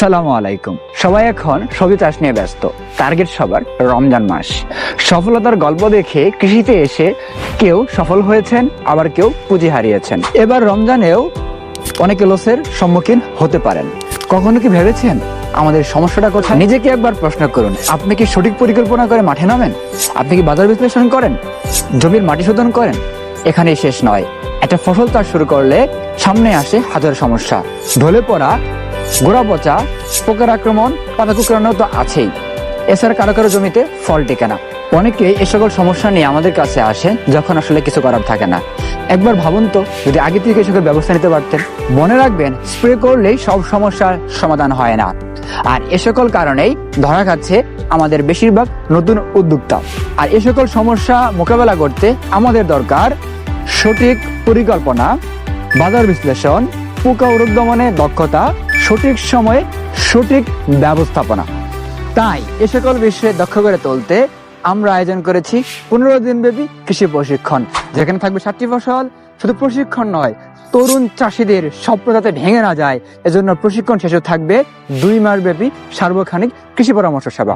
আসসালামু আলাইকুম। সবাই এখন সবজি চাষ নিয়ে ব্যস্ত। টার্গেট সবার রমজান মাস। সফলতার গল্প দেখে কৃষিতে এসে কেউ সফল হয়েছেন, আবার কেউ পুঁজি হারিয়েছেন। এবার রমজানেও অনেকে লসের সম্মুখীন হতে পারেন। কখনো কি ভেবেছেন? আমাদের সমস্যাটা কোথায়? নিজেকে একবার প্রশ্ন করুন, আপনি কি সঠিক পরিকল্পনা করে মাঠে নামেন? আপনি কি বাজার বিশ্লেষণ করেন? জমির মাটি শোধন করেন? এখানেই শেষ নয়। একটা ফসল চাষ শুরু করলে সামনে আসে হাজার সমস্যা। ঢলে পড়া গোড়া পচা পোকার আক্রমণ পাতা কুকরানো তো আছেই। এছাড়া কারও কারও জমিতে ফল টেকে না। অনেকে এ সকল সমস্যা নিয়ে আমাদের কাছে আসেন যখন আসলে কিছু করার থাকে না। একবার ভাবুন তো, যদি আগে থেকে সকল ব্যবস্থা নিতে পারতেন, মনে রাখবেন, স্প্রে করলেই সব সমস্যার সমাধান হয় না। আর এ সকল কারণেই ধরা খাচ্ছে আমাদের বেশিরভাগ নতুন উদ্যোক্তা। আর এ সকল সমস্যা মোকাবেলা করতে আমাদের দরকার সঠিক পরিকল্পনা, বাজার বিশ্লেষণ, পোকা রোগ দমনে দক্ষতা সঠিক সময়ে সঠিক ব্যবস্থাপনা। তাই এ সকল বিষয়ে দক্ষ করে তুলতে আমরা আয়োজন করেছি পনেরো দিন ব্যাপী কৃষি প্রশিক্ষণ। যেখানে থাকবে সাতটি ফসল, শুধু প্রশিক্ষণ নয়, তরুণ চাষিদের স্বপ্ন যাতে ভেঙে না যায়, এজন্য প্রশিক্ষণ শেষে থাকবে দুই মাস ব্যাপী সার্বক্ষণিক কৃষি পরামর্শ সেবা।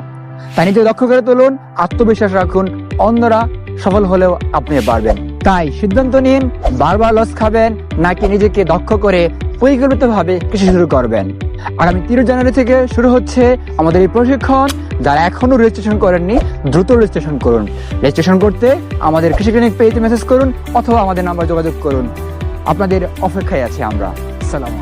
তাই নিজে দক্ষ করে তুলুন, আত্মবিশ্বাস রাখুন, অন্যরা সফল হলেও আপনি পারবেন। তাই সিদ্ধান্ত নিন, বারবার লস খাবেন, নাকি নিজেকে দক্ষ করে পরিকল্পিতভাবে কৃষি শুরু করবেন। আগামী তিরিশ জানুয়ারি থেকে শুরু হচ্ছে আমাদের এই প্রশিক্ষণ। যারা এখনও রেজিস্ট্রেশন করেননি, দ্রুত রেজিস্ট্রেশন করুন। রেজিস্ট্রেশন করতে আমাদের কৃষি ক্লিনিক পেজে মেসেজ করুন অথবা আমাদের নাম্বার যোগাযোগ করুন। আপনাদের অপেক্ষায় আছি আমরা। সালাম